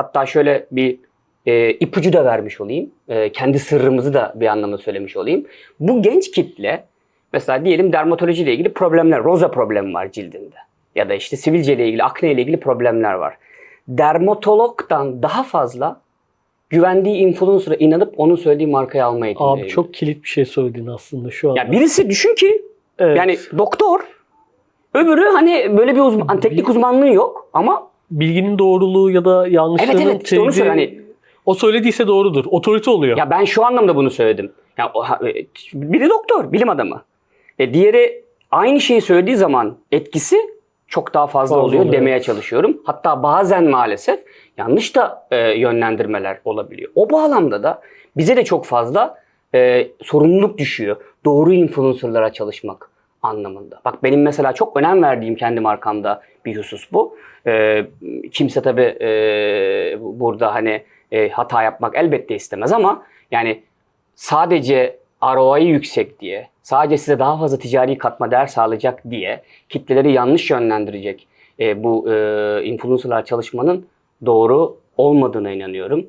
Hatta şöyle bir e, ipucu da vermiş olayım. E, kendi sırrımızı da bir anlamda söylemiş olayım. Bu genç kitle mesela diyelim dermatolojiyle ilgili problemler, roza problemi var cildinde. Ya da işte sivilce ile ilgili, akne ile ilgili problemler var. Dermatologdan daha fazla güvendiği influencer'a inanıp onun söylediği markayı almaya Abi eğilimli. çok kilit bir şey söyledin aslında şu anda. Ya birisi düşün ki Evet. yani doktor öbürü hani böyle bir uzman, teknik uzmanlığı yok ama bilginin doğruluğu ya da yanlışlığının Evet, evet, işte onu söyle, hani- o söylediyse doğrudur. Otorite oluyor. ya ben şu anlamda bunu söyledim. Ya e, biri doktor, bilim adamı. E, diğeri aynı şeyi söylediği zaman etkisi çok daha fazla, Fazla oluyor oluyor, demeye çalışıyorum. Hatta bazen maalesef yanlış da e, yönlendirmeler olabiliyor. O bağlamda da bize de çok fazla e, sorumluluk düşüyor. Doğru influencerlara çalışmak anlamında. Bak benim mesela çok önem verdiğim kendi markamda bir husus bu. E, kimse tabii e, burada hani e, hata yapmak elbette istemez ama yani sadece ROI'yi yüksek diye, sadece size daha fazla ticari katma değer sağlayacak diye kitleleri yanlış yönlendirecek e, bu e, influencerlar çalışmanın doğru olmadığına inanıyorum.